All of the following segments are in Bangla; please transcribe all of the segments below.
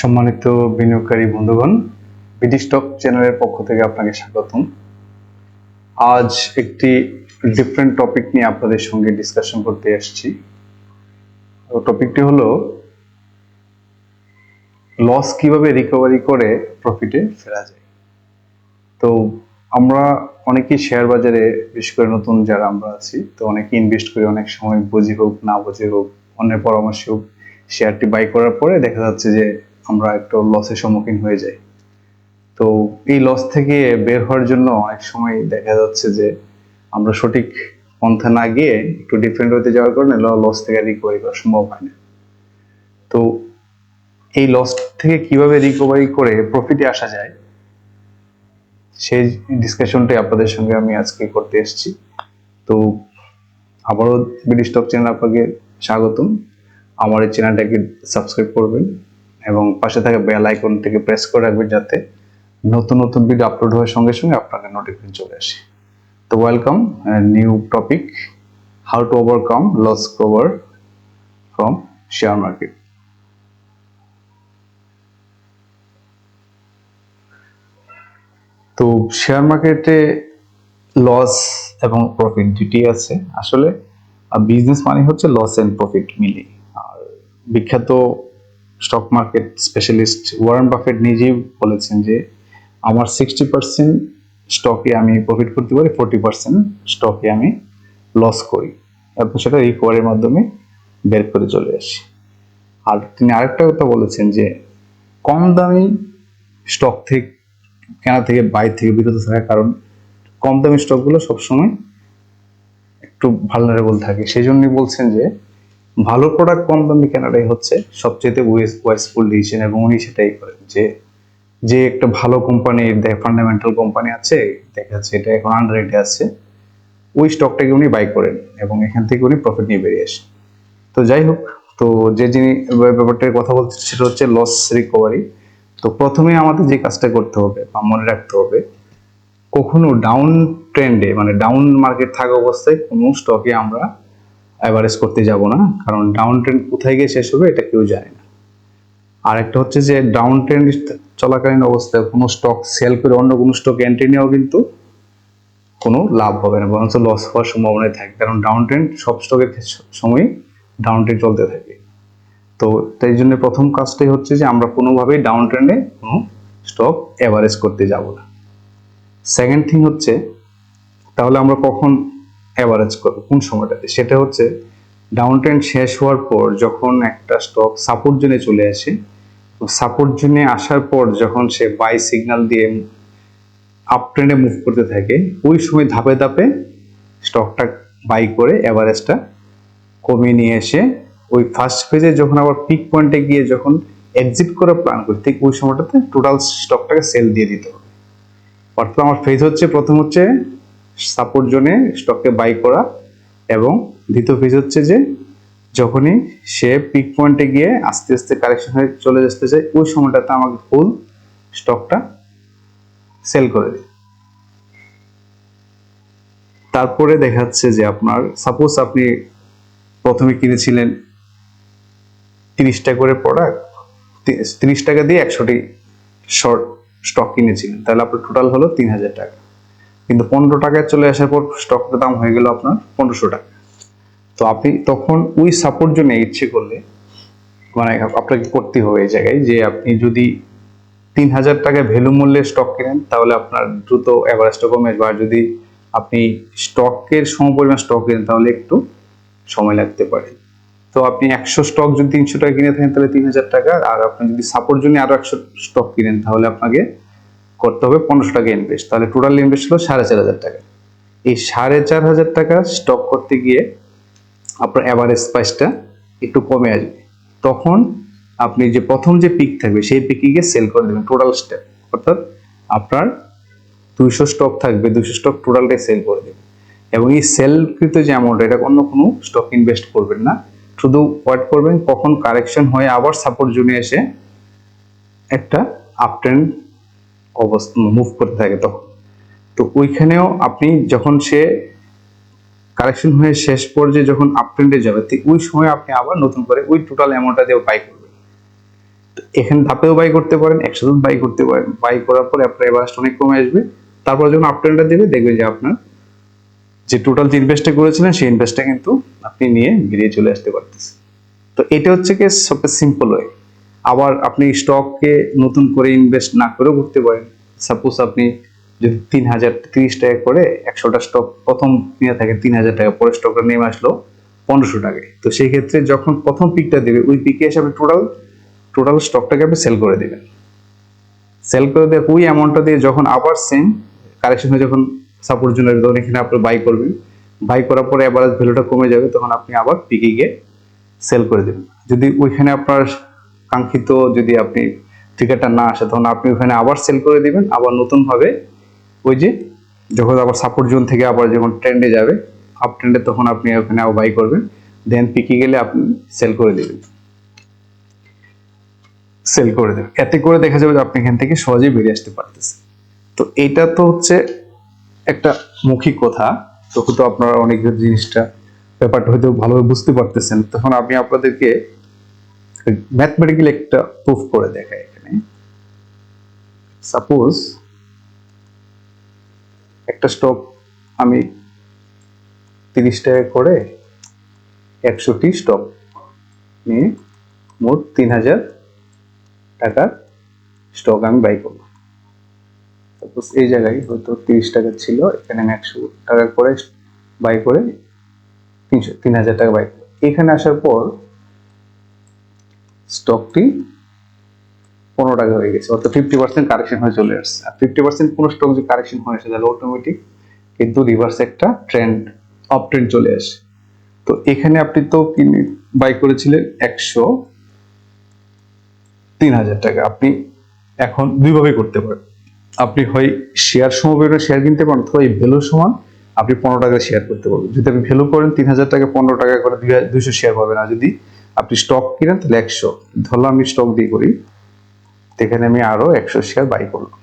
সম্মানিত বিনিয়োগকারী বন্ধুগণ বিডি স্টক চ্যানেলের পক্ষ থেকে আপনাকে স্বাগতম। আজ একটি ডিফারেন্ট টপিক নিয়ে আপনাদের সঙ্গে ডিসকাশন করতে এসেছি টপিকটি হলো লস কীভাবে রিকভারি করে প্রফিটে ফেরা যায়? তো আমরা অনেকেই শেয়ার বাজারে, বিশেষ করে নতুন যারা আমরা আছি, তো অনেকে ইনভেস্ট করি অনেক সময় বুঝি হোক, না বুঝি হোক, অন্যের পরামর্শ হোক শেয়ারটি বাই করার পরে দেখা যাচ্ছে যে আমরা একটু লসের সম্মুখীন হয়ে যাই। তো এই লস থেকে বের হওয়ার জন্য অনেক সময় দেখা যাচ্ছে যে আমরা সঠিক পন্থা না গিয়ে একটু ডিফারেন্ট হতে যাওয়ার কারণে লস থেকে রিকভারি করা সম্ভব হয় না। তো এই লস থেকে কীভাবে রিকভারি করে প্রফিটে আসা যায়, সেই ডিসকাশনটি আপনাদের সঙ্গে আমি আজকে করতে এসেছি। তো আবারও বিডি স্টক চ্যানেল আপনাকে স্বাগতম। আমার এই চ্যানেলটাকে সাবস্ক্রাইব করবেন। এবং পাশে থাকা বেল আইকন থেকে প্রেস করে রাখবেন যাতে নতুন নতুন ভিডিও আপলোড হওয়ার সঙ্গে সঙ্গে আপনাকে নোটিফিকেশন চলে আসে। তো welcome new topic how to overcome loss cover from share market তো শেয়ার মার্কেটে লস এবং প্রফিট দুটি আছে। আসলে বিজনেস মানে হচ্ছে লস এন্ড প্রফিট মিলি আর বিখ্যাত stock market specialist Warren Buffett নিজেই বলেছেন যে, আমার সিক্সটি পার্সেন্ট স্টকে আমি প্রফিট করতে পারি ফোর্টি পার্সেন্ট স্টকে আমি লস করি। এবং সেটা রিকভারির মাধ্যমে বের করে চলে আসি। আর তিনি আরেকটা কথা বলেছেন যে, কম দামি স্টক থেকে, কেনা থেকে বাই থেকে বিরত থাকার কারণ, কম দামি স্টকগুলো সবসময় একটু ভালনারেবল থাকে। সেই জন্যই বলছেন যে ভালো প্রোডাক্ট কম দামে কেনাটাই হচ্ছে সবচেয়ে ওয়াইসফুল ডিসিশন এবং উনি সেটাই করেন যে যে একটা ভালো কোম্পানির ফান্ডামেন্টাল কোম্পানি আছে, দেখা যাচ্ছে এটা এখন আন্ডার রেটে আছে, ওই স্টকটাকে উনি বাই করেন এবং এখান থেকে উনি প্রফিট নিয়ে বেরিয়ে আসেন। তো যাই হোক, তো যে যিনি ব্যাপারটার কথা বলছে সেটা হচ্ছে লস রিকভারি তো প্রথমে আমাদের যে কাজটা করতে হবে বা মনে রাখতে হবে, কখনো ডাউন ট্রেন্ডে মানে ডাউন মার্কেট থাকা অবস্থায় কোনো স্টকে আমরা অ্যাভারেজ করতে যাব না, কারণ ডাউন ট্রেন্ড কোথায় গিয়ে শেষ হবে এটা কেউ জানে না। আর একটা হচ্ছে যে ডাউন ট্রেন্ড চলাকালীন অবস্থায় কোনো স্টক সেল করে অন্য কোনো স্টক এন্ট্রি নেওয়াও কিন্তু কোনো লাভ হবে না, বরঞ্চ লস হওয়ার সম্ভাবনায় থাকে, কারণ ডাউন ট্রেন্ড সব স্টকের সময় ডাউন ট্রেন্ড চলতে থাকে। তো তাই জন্য প্রথম কাজটাই হচ্ছে যে আমরা কোনোভাবেই ডাউন ট্রেন্ডে কোনো স্টক অ্যাভারেজ করতে যাব না। সেকেন্ড থিং হচ্ছে, তাহলে আমরা কখন অ্যাভারেজ করবে কোন সময়টাতে? সেটা হচ্ছে ডাউন ট্রেন্ড শেষ হওয়ার পর যখন একটা স্টক সাপোর্ট জোনে চলে আসে সাপোর্ট জোনে আসার পর যখন সে বাই সিগন্যাল দিয়ে আপ ট্রেন্ডে মুভ করতে থাকে, ওই সময় ধাপে ধাপে স্টকটা বাই করে অ্যাভারেজটা কমিয়ে নিয়ে এসে ওই ফার্স্ট ফেজে যখন আবার পিক পয়েন্টে গিয়ে যখন এক্সিট করার প্ল্যান করি, ঠিক ওই সময়টাতে টোটাল স্টকটাকে সেল দিয়ে দিতে হবে। অর্থাৎ আমার ফেজ হচ্ছে, প্রথম হচ্ছে সাপোর্ট জোনে স্টককে বাই করা এবং দ্বিতীয় ফেজ হচ্ছে যে যখনই সে পিক পয়েন্টে গিয়ে আস্তে আস্তে কারেকশন হয়ে চলে আসতে চায়, ওই সময়টাতে আমাকে ফুল স্টকটা সেল করে দিই তারপরে দেখাচ্ছে যে আপনার সাপোজ আপনি প্রথমে কিনেছিলেন তিরিশটা করে প্রোডাক্ট তিরিশ টাকা দিয়ে একশোটি শর্ট স্টক কিনেছিলেন, তাহলে আপনার টোটাল হলো তিন হাজার টাকা। কিন্তু পনেরো টাকায় চলে আসার পর স্টকটার দাম হয়ে গেল আপনার পনেরোশো টাকা। তো আপনি তখন ওই সাপোর্ট জন্য ইচ্ছে করলে মানে আপনাকে করতে হবে এই জায়গায় যে আপনি যদি তিন হাজার টাকা ভ্যালু মূল্যে স্টক কেনেন, তাহলে আপনার দ্রুত অ্যাভারেজটা কমে আর যদি আপনি স্টকের সমপরিমাণ স্টক কেনেন, তাহলে একটু সময় লাগতে পারে। তো আপনি একশো স্টক যদি তিনশো টাকা কিনে থাকেন, তাহলে তিন হাজার টাকা। আর আপনি যদি সাপোর্ট জন্য আরও একশো স্টক কিনেন, তাহলে আপনাকে করতে হবে পনেরোশো টাকা ইনভেস্ট তাহলে টোটাল ইনভেস্ট হলো সাড়ে চার হাজার টাকা। এই সাড়ে চার হাজার টাকা স্টক করতে গিয়ে আপনার অ্যাভারেজ প্রাইসটা একটু কমে আসবে। তখন আপনি যে প্রথম যে পিক থাকবে, সেই পিকে গিয়ে সেল করে দেবেন টোটাল স্টেপ অর্থাৎ আপনার দুইশো স্টক থাকবে, দুইশো স্টক টোটালটাই সেল করে দেবেন। এবং এই সেলকৃত যে অ্যামাউন্ট এটা অন্য কোনো স্টক ইনভেস্ট করবেন না। শুধু ওয়েট করবেন কখন কারেকশন হয়ে, আবার সাপোর্ট জোনে এসে একটা আপ ট্রেন্ড অবস্থা মুভ করতে থাকে তখন তো ওইখানেও আপনি যখন সে কারেকশন হয়ে শেষ পর্যায়ে যখন আপ ট্রেন্ডে যাবে ওই সময় আপনি আবার নতুন করে ওই টোটাল অ্যামাউন্টটা দিয়ে বাই করবেন। তো এখানে ধাপেও বাই করতে পারেন একসাথে বাই করতে পারেন। বাই করার পরে আপনার এভারেস্ট অনেক কমে আসবে। তারপর যখন আপ ট্রেন্ডটা দেবে, দেখবেন যে আপনার যে টোটাল যে ইনভেস্টটা করেছিলেন, সেই ইনভেস্টটা কিন্তু আপনি নিয়ে বেরিয়ে চলে আসতে পারতেছেন। তো এটা হচ্ছে কি সবচেয়ে সিম্পল ওয়ে আবার আপনি স্টককে নতুন করে ইনভেস্ট না করেও করতে পারেন। সাপোজ আপনি যদি তিন হাজার তিরিশ টাকা করে একশোটা স্টক প্রথম নিয়ে থাকে, তিন হাজার টাকা পরে স্টকটা নেমে আসলো পনেরোশো টাকায়। তো সেই ক্ষেত্রে যখন প্রথম পিকটা দেবে, ওই পিকে আপনি টোটাল টোটাল স্টকটাকে আপনি সেল করে দেবেন। সেল করে দিয়ে ওই অ্যামাউন্টটা দিয়ে যখন আবার সেম কারেকশন হয়ে যখন সাপোর্ট জন্য তখন এখানে আপনি বাই করবেন। বাই করার পরে অ্যাভারেজ ভ্যালুটা কমে যাবে, তখন আপনি আবার পিকে গিয়ে সেল করে দেবেন। যদি ওইখানে আপনার কাঙ্ক্ষিত যদি আপনি ফিগারটা না আসে, তখন আপনি ওখানে আবার সেল করে দিবেন, আবার নতুন ভাবে ওই যে যখন আবার সাপোর্ট জোন থেকে আবার যখন ট্রেন্ডে যাবে আপ ট্রেন্ডে তখন আপনি ওখানে আবার বাই করবেন দেন পিকে গেলে আপনি সেল করে দিবেন। সেল করে দেবেন। এতে করে দেখা যাবে যে আপনি এখান থেকে সহজেই বেরিয়ে আসতে পারতেছেন। তো এইটা তো হচ্ছে একটা মৌখিক কথা, তখন তো আপনারা অনেক জিনিসটা ব্যাপারটা হয়তো ভালোভাবে বুঝতে পারতেছেন। তখন আমি আপনাদেরকে ম্যাথমেটিক্যাল একটা প্রুফ করে দেখাই এখানে। সাপোজ একটা স্টক আমি তিরিশ টাকা করে একশোটি স্টক নিয়ে মোট তিন হাজার টাকার স্টক আমি বাই করব। সাপোজ এই জায়গায় হয়তো তিরিশ টাকা ছিল, এখানে আমি একশো টাকা করে বাই করে তিনশো তিন হাজার টাকা বাই করব। এখানে আসার পর স্টকটি পনেরো টাকা হয়ে গেছে, অর্থাৎ ফিফটি পার্সেন্ট কারেকশন হয়ে চলে আসছে। আর ফিফটি পার্সেন্ট কোনো স্টক যে কারেকশন হয়ে আসে, তাহলে অটোমেটিক কিন্তু রিভার্স একটা ট্রেন্ড অফ ট্রেন্ড চলে আসে। তো এখানে আপনি তো কিনে বাই করেছিলেন একশো তিন হাজার টাকা। আপনি এখন দুইভাবে করতে পারেন। আপনি হয় শেয়ার সমবেত শেয়ার কিনতে পারেন, অথবা এই ভ্যালু সমান আপনি পনেরো টাকা শেয়ার করতে পারবেন। যদি আপনি ভ্যালু করেন তিন হাজার টাকা, পনেরো টাকা করে দুইশো শেয়ার পাবেন। আর যদি আপনি স্টক কিনেন, তাহলে একশো। ধরলাম আমি স্টক দিয়ে করি, এখানে আমি আরও একশো শেয়ার বাই করলাম।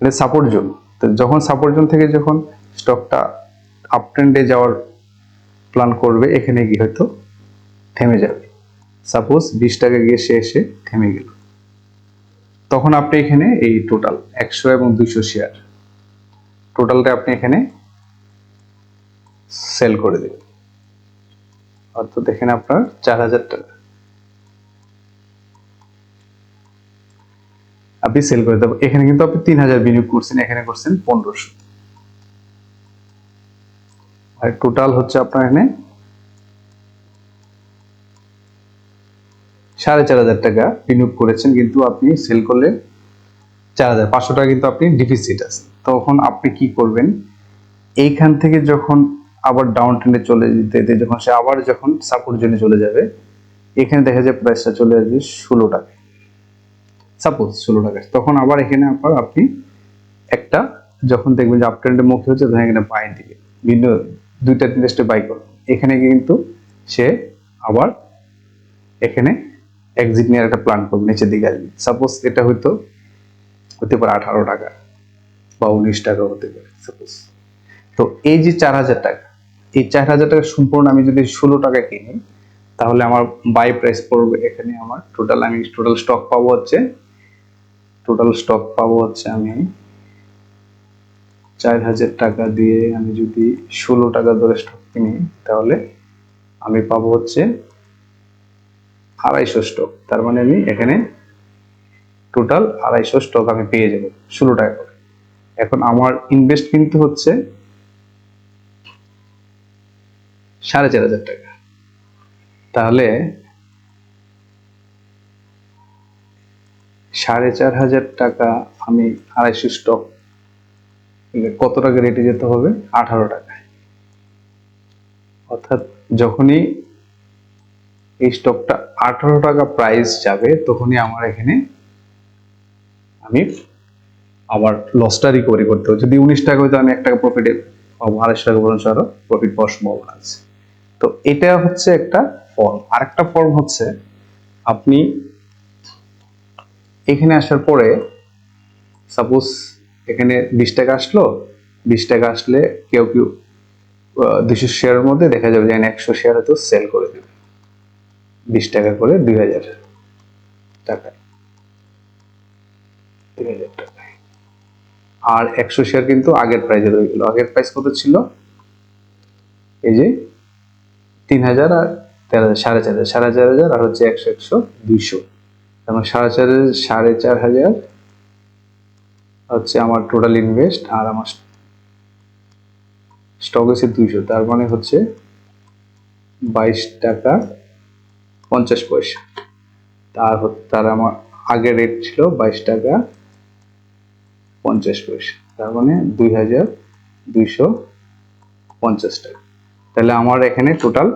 এটা সাপোর্ট জোন তো যখন সাপোর্ট জোন থেকে যখন স্টকটা আপ ট্রেন্ডে যাওয়ার প্ল্যান করবে, এখানে গিয়ে হয়তো থেমে যাবে। সাপোজ বিশ টাকা গিয়ে সে এসে থেমে গেল। তখন আপনি এখানে এই টোটাল একশো এবং দুইশো শেয়ার টোটালটা আপনি এখানে সেল করে দেবেন। অর্থাৎ এখানে আপনার চার হাজার টাকা। আপনি সেল করে দেবেন এখানে কিন্তু আপনি তিন হাজার বিনিয়োগ করছেন, এখানে করছেন পনেরোশো। আর টোটাল হচ্ছে আপনার এখানে সাড়ে চার হাজার টাকা বিনিয়োগ করেছেন, কিন্তু আপনি সেল করলে চার হাজার। পাঁচশো টাকা কিন্তু আপনি ডিফিসিট আছে। তখন আপনি কি করবেন? এইখান থেকে যখন আবার ডাউন ট্রেন্ডে চলে যেতে যেতে যখন সে আবার যখন সাপোর্ট জন্য চলে যাবে, এখানে দেখা যায় প্রাইসটা চলে আসবে ষোলো টাকা। সাপোজ ষোলো টাকা। তখন আবার এখানে আবার আপনি একটা যখন দেখবেন যে আপ ট্রেন্ডের মুখে হচ্ছে, তখন এখানে বাই দিবে বিভিন্ন দুইটা তিনটা স্টেপ বাই করো এখানে কিন্তু সে আবার এখানে এক্সিট নেওয়ার একটা প্ল্যান করবে, নিচের দিকে আসবে। সাপোজ এটা হয়তো, হতে পারে আঠারো টাকা বা উনিশ টাকা হতে পারে সাপোজ তো এই যে চার হাজার টাকা এই চার হাজার টাকা সম্পূর্ণ আমি যদি ষোলো টাকা কিনি, তাহলে আমার বাই প্রাইস পড়বে এখানে আমার টোটাল আমি টোটাল স্টক পাবো হচ্ছে টোটাল স্টক পাবো হচ্ছে আমি চার হাজার টাকা দিয়ে আমি যদি ষোলো টাকা ধরে স্টক কিনি, তাহলে আমি পাবো হচ্ছে আড়াইশো স্টক তার মানে আমি এখানে টোটাল আড়াইশো স্টক আমি পেয়ে যাব ষোলো টাকা করে। এখন আমার ইনভেস্ট কিন্তু হচ্ছে সাড়ে চার হাজার টাকা। তাহলে সাড়ে চার হাজার টাকা আমি আড়াইশো স্টক কত টাকা রেটে যেতে হবে? আঠারো টাকায়। অর্থাৎ যখনই এই স্টকটা আঠারো টাকা প্রাইস যাবে, তখনই আমার এখানে আমি আমার লসটা রিকভারি করতে হবে। যদি উনিশ টাকা হয়তো আমি এক টাকা প্রফিটে পাবো, আড়াইশো টাকা পর্যন্ত আরও প্রফিট পাওয়ার সম্ভাবনা আছে। তো এটা হচ্ছে একটা ফর্ম আরেকটা ফর্ম হচ্ছে আপনি এখানে আসার পরে সাপোজ এখানে বিশ টাকা আসলো, বিশ টাকা আসলে কেউ কেউ দুশো শেয়ারের মধ্যে দেখা যাবে যে একশো শেয়ার হয়তো সেল করে দেবে। বিশ টাকা করে দুই হাজার টাকায়। দুই হাজার টাকায়। আর একশো শেয়ার কিন্তু আগের প্রাইজে রয়ে গেল। আগের প্রাইস কত ছিল? এই যে তিন হাজার আর তেরো হাজার সাড়ে চার হাজার সাড়ে চার হাজার আর হচ্ছে একশো একশো দুইশো। তারপর সাড়ে চার সাড়ে চার হাজার হচ্ছে আমার টোটাল ইনভেস্ট আর আমার স্টক হচ্ছে দুইশো। তার মানে হচ্ছে বাইশ টাকা পঞ্চাশ পয়সা। তার তার আমার আগের রেট ছিল বাইশ টাকা পঞ্চাশ পয়সা। তার মানে দুই হাজার দুইশো পঞ্চাশ টাকা। তাহলে আমার এখানে টোটাল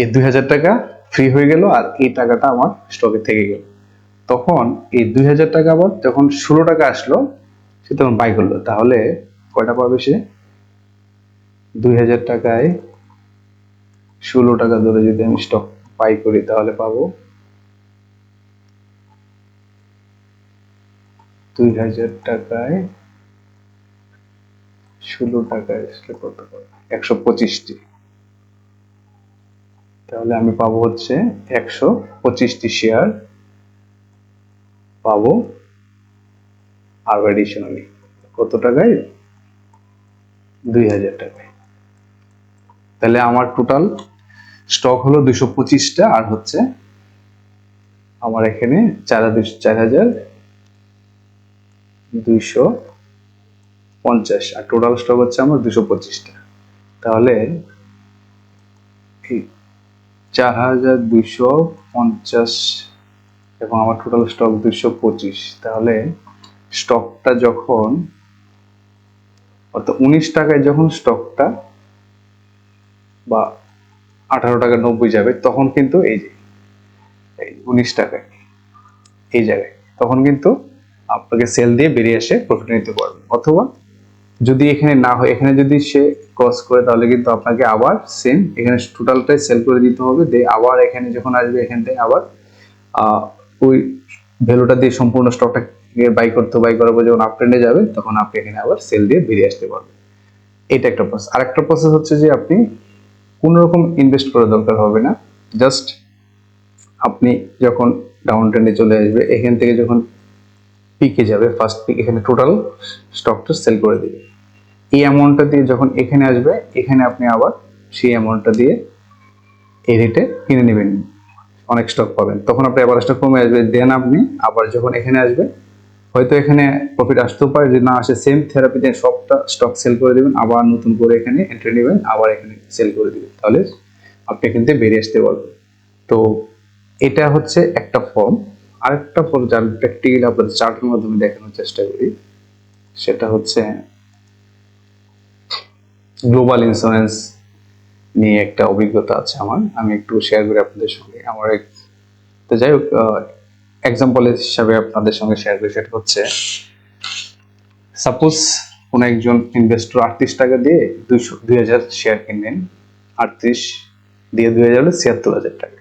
এই দুই হাজার টাকা ফ্রি হয়ে গেল আর এই টাকাটা আমার স্টকে থেকে গেল। তখন এই দুই হাজার টাকা আবার যখন ষোলো টাকা আসলো, সে তখন বাই করল। তাহলে কয়টা পাবে সে? দুই হাজার টাকায় ষোলো টাকা ধরে যদি আমি স্টক বাই করি, তাহলে পাবো দুই হাজার টাকায় ষোলো টাকায় আসলে কত পাবো? একশো পঁচিশটি। তাহলে আমি পাবো হচ্ছে একশো পঁচিশটি শেয়ার। পাবো আর অ্যাডিশনালি কত টাকায়? দুই হাজার টাকায়। তাহলে আমার টোটাল স্টক হলো দুশো পঁচিশটা আর হচ্ছে আমার এখানে চার চার হাজার দুইশো পঞ্চাশ। আর টোটাল স্টক হচ্ছে আমার দুশো পঁচিশটা। তাহলে চার হাজার দুইশো পঞ্চাশ এবং আমার টোটাল স্টক দুইশো পঁচিশ। তাহলে স্টকটা যখন, অর্থাৎ উনিশ টাকায় যখন স্টকটা বা আঠারো টাকা নব্বই যাবে, তখন কিন্তু এই যে উনিশ টাকায়, এই জায়গায়, তখন কিন্তু আপনাকে সেল দিয়ে বেরিয়ে এসে প্রফিট নিতে পারবেন। অথবা যদি এখানে না হয়, এখানে যদি সে ক্রস করে, তাহলে কিন্তু আপনাকে আবার সেম এখানে টোটালটাই সেল করে দিতে হবে। দিয়ে আবার এখানে যখন আসবে, এখান থেকে আবার ওই ভ্যালুটা দিয়ে সম্পূর্ণ স্টকটা বাই করতে বাই করার পর যখন আপ ট্রেন্ডে যাবে, তখন আপনি এখানে আবার সেল দিয়ে বেরিয়ে আসতে পারবেন। এটা একটা প্রসেস আরেকটা প্রসেস হচ্ছে যে আপনি কোনো রকম ইনভেস্ট করার দরকার হবে না। জাস্ট আপনি যখন ডাউন ট্রেন্ডে চলে আসবে, এখান থেকে যখন পিকে যাবে ফার্স্ট পিক এখানে টোটাল স্টকটা সেল করে দিবে। এই অ্যামাউন্টটা দিয়ে যখন এখানে আসবে, এখানে আপনি আবার সেই অ্যামাউন্টটা দিয়ে এই রেটে কিনে নেবেন। অনেক স্টক পাবেন। তখন আপনার অ্যাভারেজটা কমে আসবে। দেন আপনি আবার যখন এখানে আসবে, হয়তো এখানে প্রফিট আসতেও পারে যে না আসে সেম থেরাপিতে সবটা স্টক সেল করে দেবেন, আবার নতুন করে এখানে এন্ট্রি নেবেন, আবার এখানে সেল করে দিবেন। তাহলে আপনি এখান থেকে বেরিয়ে আসতে পারবেন। তো এটা হচ্ছে একটা ফর্ম আরেকটা ফর্ম যার প্র্যাকটিক্যালি আপনাদের চার্টের মাধ্যমে দেখানোর চেষ্টা করি, সেটা হচ্ছে গ্লোবাল ইন্স্যুরেন্স নিয়ে একটা অভিজ্ঞতা আছে আমার। আমি একটু শেয়ার করি আপনাদের সঙ্গে। আমার এক, তো যাই হোক এক্সাম্পল হিসাবে আপনাদের সঙ্গে শেয়ার করি। সেটা হচ্ছে সাপোজ কোন একজন ইনভেস্টর আটত্রিশ টাকা দিয়ে দুইশো, দুই হাজার শেয়ার কিনলেন, আটত্রিশ দিয়ে দুই হাজার ছিয়াত্তর হাজার টাকা।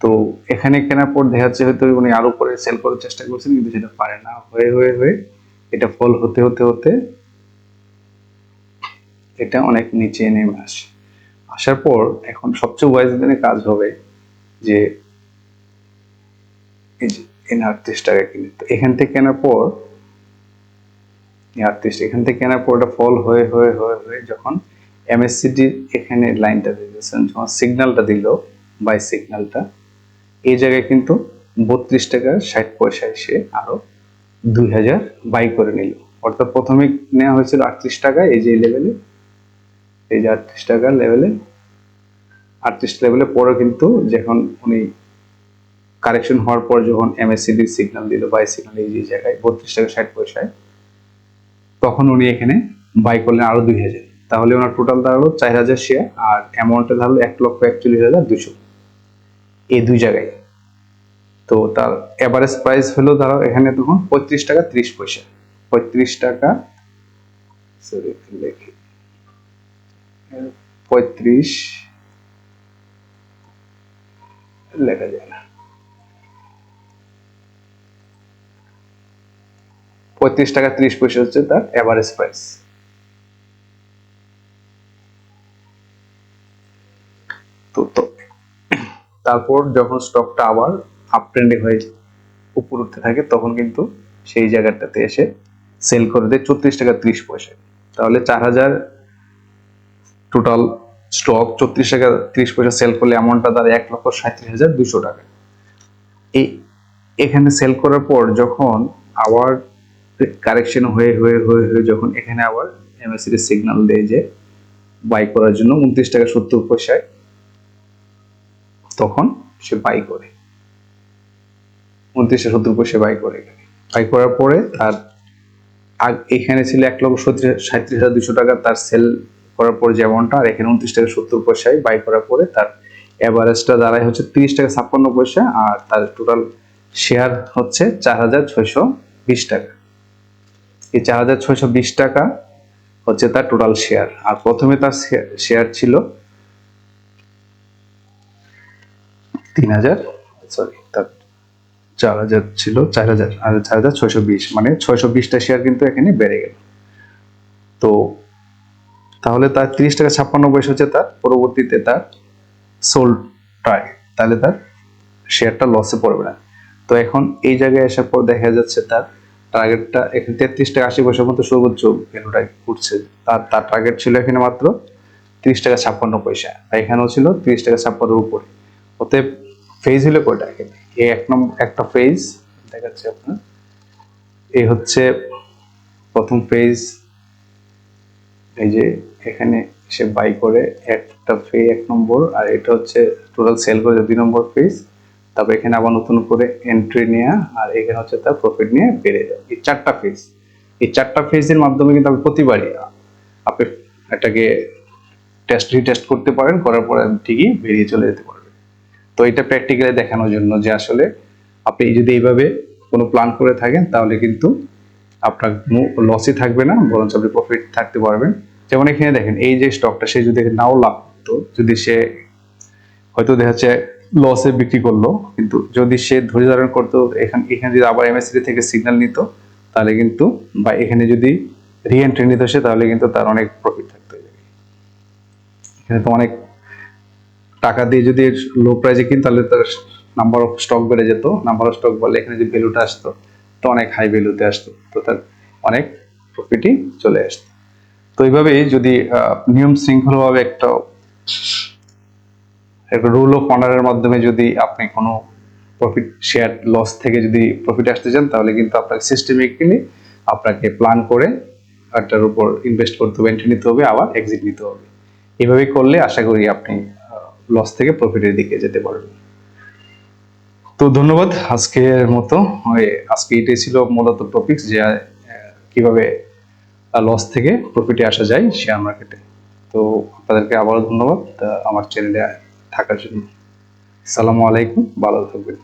তো এখানে কেনার পর দেখা যাচ্ছে হয়তো উনি আরও করে সেল করার চেষ্টা করছেন, কিন্তু সেটা পারে না। হয়ে হয়ে হয়ে এটা ফল হতে হতে হতে এটা অনেক নিচে নেমে আসে। আসার পর এখন সবচেয়ে ওয়াইজ কাজ হবে যে এই আটত্রিশ টাকা কিনে। তো এখান থেকে কেনার পর আটত্রিশ এখান থেকে কেনার পর ওটা ফল হয়ে হয়ে হয়ে হয়ে যখন এমএসসিডি এখানে লাইনটা দিয়েছেন যখন সিগন্যালটা দিল বাই সিগন্যালটা এই জায়গায় কিন্তু বত্রিশ টাকা ষাট পয়সা এসে আরও দুই হাজার বাই করে নিল। অর্থাৎ প্রথমে নেওয়া হয়েছিল আটত্রিশ টাকা, এই যে লেভেলে এই যে আটত্রিশ টাকার লেভেলে আটত্রিশ লেভেলে পরে কিন্তু যখন উনি কারেকশন হওয়ার পর যখন M S C D signal দিল বাই সিগন্যাল এই যে জায়গায় বত্রিশ টাকা ষাট পয়সায়, তখন উনি এখানে বাই করলেন আরও দুই হাজার। তাহলে ওনার টোটাল দাঁড়াল চার হাজার শেয়ার আর অ্যামাউন্টটা দাঁড়াল এক লক্ষ একচল্লিশ হাজার দুশো এই দুই জায়গায়। তো তার এভারেজ প্রাইস হলো ধরো এখানে তখন পঁয়ত্রিশ টাকা ত্রিশ পয়সা। পঁয়ত্রিশ টাকা সরি লেখি পঁয়ত্রিশ, লেখা যায় না। পঁয়ত্রিশ টাকা ত্রিশ পয়সা হচ্ছে তার এভারেজ প্রাইস তো তারপর যখন স্টকটা আবার আপ ট্রেন্ডে হয়ে উপর উঠতে থাকে, তখন কিন্তু সেই জায়গাটাতে এসে সেল করে দেয় চৌত্রিশ টাকা ত্রিশ পয়সা তাহলে চার হাজার টোটাল স্টক চৌত্রিশ টাকা ত্রিশ পয়সা সেল করলে অ্যামাউন্টটা দাঁড়ায় এক লক্ষ সাঁত্রিশ হাজার দুশো টাকা। এই এখানে সেল করার পর যখন আবার কারেকশন হয়ে হয়ে হয়ে হয়ে যখন এখানে আবার এমএসসি সিগন্যাল দেয় যে বাই করার জন্য উনত্রিশ টাকা সত্তর পয়সায় তখন সে বাই করে। উনত্রিশ টাকা সত্তর পয়সায় বাই করে। বাই করার পরে তার এখানে ছিল এক লক্ষ সত্তর সাঁত্রিশ হাজার দুশো টাকা তার সেল করার পর যে অ্যামাউন্টটা আর এখানে উনত্রিশ টাকা সত্তর পয়সায় বাই করার পরে তার অ্যাভারেজটা দাঁড়ায় হচ্ছে তিরিশ টাকা ছাপ্পান্ন পয়সা, আর তার টোটাল শেয়ার হচ্ছে চার হাজার ছয়শো বিশ টাকা। এই চার হাজার ছয়শো বিশ টাকা হচ্ছে তার টোটাল শেয়ার আর প্রথমে তার শেয়ার ছিল তিন হাজার সরি তার চার হাজার ছিল, চার হাজার, আর চার হাজার ছয়শো বিশ মানে ছয়শো বিশটা শেয়ার কিন্তু এখানে বেড়ে গেল। তো তাহলে তার তিরিশ টাকা ছাপ্পান্ন পয়সা হচ্ছে তার, পরবর্তীতে তার সোল্ড টার্গেট তাহলে তার শেয়ারটা লসে পড়বে না। তো এখন এই জায়গায় আসার পর দেখা যাচ্ছে তার টার্গেটটা এখানে তেত্রিশ টাকা আশি পয়সা মতো সর্বোচ্চ ভ্যালুটা উঠছে। তার তার টার্গেট ছিল এখানে মাত্র তিরিশ টাকা ছাপ্পান্ন পয়সা এখানেও ছিল তিরিশ টাকা ছাপ্পান্নর উপরে। অতএব ফেজ হলো কয়টা? এখানে এই এক নম্বর একটা ফেজ দেখাচ্ছে আপনার। এই হচ্ছে প্রথম ফেজ এই যে এখানে সে বাই করে একটা ফে এক নম্বর, আর এটা হচ্ছে টোটাল সেল করে দুই নম্বর ফেজ তারপর এখানে আবার নতুন করে এন্ট্রি নেওয়া আর এখানে হচ্ছে তার প্রফিট নিয়ে বেড়ে যায় এই চারটা ফেজ এই চারটা ফেজের মাধ্যমে কিন্তু আপনি প্রতিবারই আপনি এটাকে টেস্ট রিটেস্ট করতে পারেন, করার পরে ঠিকই বেরিয়ে চলে যেতে পারবেন তো এটা প্র্যাকটিক্যালি দেখানোর জন্য যে আসলে আপনি যদি এইভাবে কোনো প্ল্যান করে থাকেন, তাহলে কিন্তু আপনার লসই থাকবে না, বরঞ্চ আপনি প্রফিট থাকতে পারবেন। যেমন এখানে দেখেন, এই যে স্টকটা সে যদি নাও লাভ করতো যদি সে হয়তো দেখা যাচ্ছে লসে বিক্রি করল, কিন্তু যদি সে ধৈর্য ধারণ করতো, এখানে এখানে যদি আবার এমএসসি থেকে সিগন্যাল নিত, তাহলে কিন্তু বা এখানে যদি রিএন্ট্রি নিতে আসে তাহলে কিন্তু তার অনেক প্রফিট থাকতো। এখানে তো অনেক টাকা দিয়ে যদি লো প্রাইজে কিন, তাহলে তার নাম্বার অফ স্টক বেড়ে যেত। নাম্বার অফ স্টক বলে এখানে যে ভ্যালুটা আসতো, তো অনেক হাই ভ্যালুতে আসতো। তো তার অনেক প্রফিটই চলে আসতো। তো এইভাবেই যদি নিয়ম শৃঙ্খলভাবে একটা একটা রুল অফ অনারের মাধ্যমে যদি আপনি কোনো প্রফিট শেয়ার লস থেকে যদি প্রফিট আসতে চান, তাহলে কিন্তু আপনাকে সিস্টেমিক্যালি আপনাকে প্ল্যান করে একটার উপর ইনভেস্ট করতে হবে এন্ট্রি নিতে হবে, আবার এক্সিট নিতে হবে। এভাবে করলে আশা করি আপনি লস থেকে প্রফিটের দিকে যেতে পারবেন তো ধন্যবাদ আজকের মতো। আজকে এটাই ছিল মূলত টপিক যে কীভাবে লস থেকে প্রফিটে আসা যায় শেয়ার মার্কেটে তো আপনাদেরকে আবারও ধন্যবাদ আমার চ্যানেলে থাকার জন্য। সালামু আলাইকুম, ভালো থাকবেন।